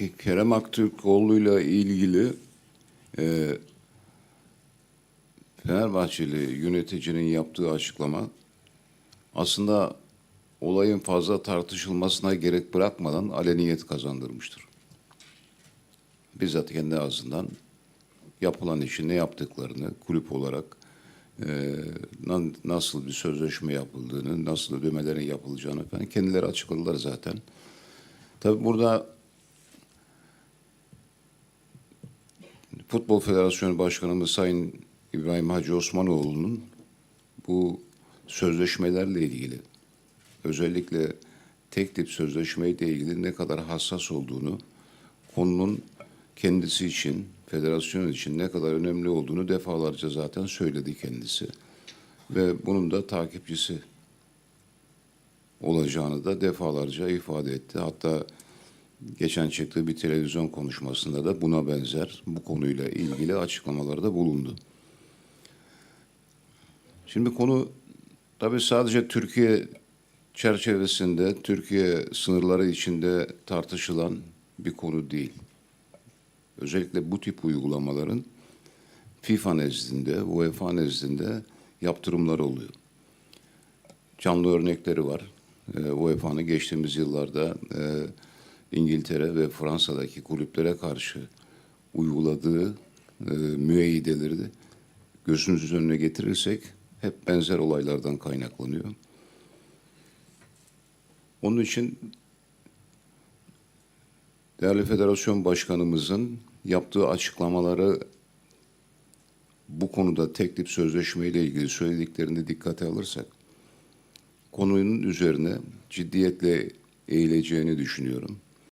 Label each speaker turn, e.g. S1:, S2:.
S1: Ke- Kerem Aktürkoğlu'yla ilgili e, Fenerbahçeli yöneticinin yaptığı açıklama aslında olayın fazla tartışılmasına gerek bırakmadan aleniyet kazandırmıştır. Bizzat kendi ağzından yapılan işi ne yaptıklarını kulüp olarak e, nasıl bir sözleşme yapıldığını, nasıl ödemelerin yapılacağını falan kendileri açıkladılar zaten. Tabii burada Futbol Federasyonu Başkanımız Sayın İbrahim Hacı Osmanoğlu'nun bu sözleşmelerle ilgili özellikle tek tip sözleşmeyle ilgili ne kadar hassas olduğunu, konunun kendisi için, federasyon için ne kadar önemli olduğunu defalarca zaten söyledi kendisi. Ve bunun da takipçisi olacağını da defalarca ifade etti. Hatta geçen çıktığı bir televizyon konuşmasında da buna benzer bu konuyla ilgili açıklamalarda bulundu. Şimdi konu tabii sadece Türkiye çerçevesinde, Türkiye sınırları içinde tartışılan bir konu değil. Özellikle bu tip uygulamaların FIFA nezdinde, UEFA nezdinde yaptırımları oluyor. Canlı örnekleri var. Ee, UEFA'nın geçtiğimiz yıllarda e, İngiltere ve Fransa'daki kulüplere karşı uyguladığı e, müeyyideleri de gözünüzün önüne getirirsek hep benzer olaylardan kaynaklanıyor. Onun için değerli federasyon başkanımızın yaptığı açıklamaları bu konuda tek tip sözleşmeyle ilgili söylediklerini dikkate alırsak konunun üzerine ciddiyetle eğileceğini düşünüyorum.